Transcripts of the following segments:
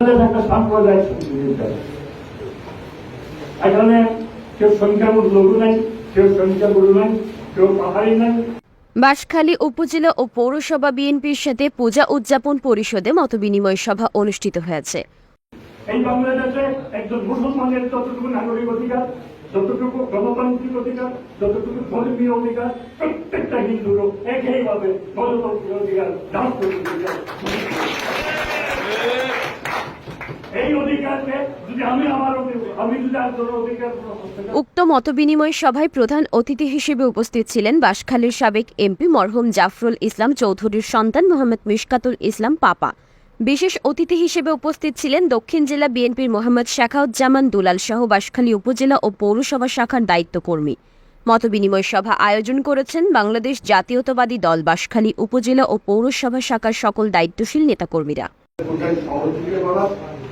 আমাদের একটা সাম্প্রদায়িক সংবিধান। এখানে কেউ সংখ্যাগুরু লঘু নাই কেউ সংখ্যাগুরু নাই কেউ পাহাড়ি নাই। বাঁশখালী উপজেলা ও পৌরসভা বিএনপির সাথে পূজা উদযাপন পরিষদে মতবিনিময় সভা অনুষ্ঠিত হয়েছে। এই বাংলাদেশে একজন মুসলমানের যতটুকু নাগরিক অধিকার যতটুকু গণতান্ত্রিক অধিকার যতটুকু ধর্মীয় অধিকার প্রত্যেকটা হিন্দুরও একইভাবে গণতান্ত্রিক অধিকার এই অধিকারকে যদি আমি আমার আমি যদি আর কোনো অধিকার উক্ত মতবিনিময় সভায় প্রধান অতিথি হিসেবে উপস্থিত ছিলেন বাঁশখালীর সাবেক এমপি মরহুম জাফরুল ইসলাম চৌধুরীর সন্তান মোহাম্মদ মিশকাতুল ইসলাম পাপা। বিশেষ অতিথি হিসেবে উপস্থিত ছিলেন দক্ষিণ জেলা বিএনপির মোহাম্মদ শাখাউজ্জামান দুলাল সহ বাঁশখালী উপজেলা ও পৌরসভা শাখার দায়িত্বকর্মী। মতবিনিময় সভা আয়োজন করেছেন বাংলাদেশ জাতীয়তাবাদী দল বাঁশখালী উপজেলা ও পৌরসভা শাখার সকল দায়িত্বশীল নেতাকর্মীরা।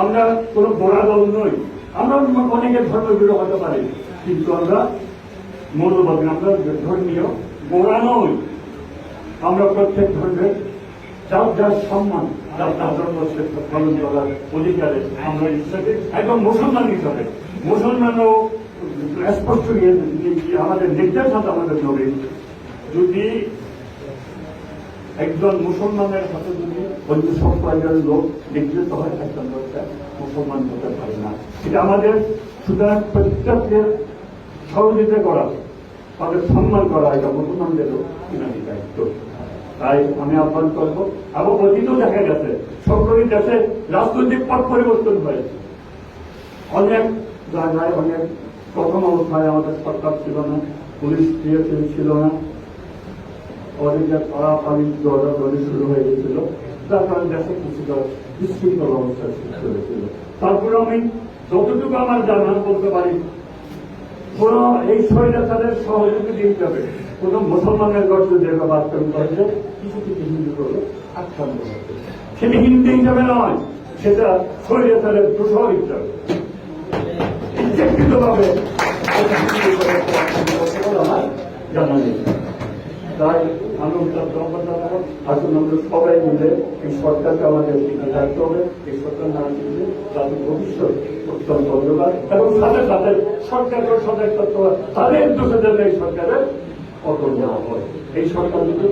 আমরা কোনো গোড়া দল নই। আমরা অনেকের ধর্মগুলো হতে পারি, কিন্তু আমরা মৌলবাদী, আমরা ধর্মীয় গোড়া নই। আমরা প্রত্যেক ধর্মের যার যার সম্মান, যার যার ধর্ম পালন করার অধিকারে আমরা হিসাবে একদম মুসলমান হিসাবে। মুসলমানও স্পষ্ট আমাদের নির্দেশ আমাদের নবী যদি একজন মুসলমানের হাতে যদি অন্য সম্প্রদায়ের লোক নিগৃহীত হয় একজন লোকটা মুসলমান হতে পারে না। এটা আমাদের সুতরাং প্রত্যেকের সহযোগিতা করা, তাদের সম্মান করা, এটা মুসলমানদেরও ইনানি দায়িত্ব। তাই আমি আহ্বান করব এবং অতীতও দেখা গেছে সরকারি দেশে রাজনৈতিক পথ পরিবর্তন হয়েছে। অনেক জায়গায়, অনেক প্রথম অবস্থায় আমাদের সরকার ছিল না, পুলিশ ছিল না অনেকে পাড়াপাড়ি দৌড়াদৌড়ি শুরু হয়ে গেছিল তার কারণে দেশে কিছুটা বিশৃঙ্খল অবস্থা সৃষ্টি হয়েছিল। তারপরে আমি যতটুকু আমার জানা বলতে পারি, কোন এই স্বৈরাচারের সহযোগী দিতে হবে কোন মুসলমানের গর্জ জায়গা বাস্তব করেছে কিছু কিছু হিন্দু করে আক্রান্ত হচ্ছে সেটা হিন্দু হিসাবে নয়, সেটা স্বৈরাচারের দূষণ হিসাবে। জানা নেই। তাই সবাই মিলে এই সরকারকে আমাদের দিকে হবে। এই সরকার না দিলে তাদের ভবিষ্যৎ অত্যন্ত অন্ধকার। এবং সাথে সাথে সরকারকে সজাগ তাদের দোষে যেন এই সরকারের পতন নেওয়া হয়। এই সরকার যদি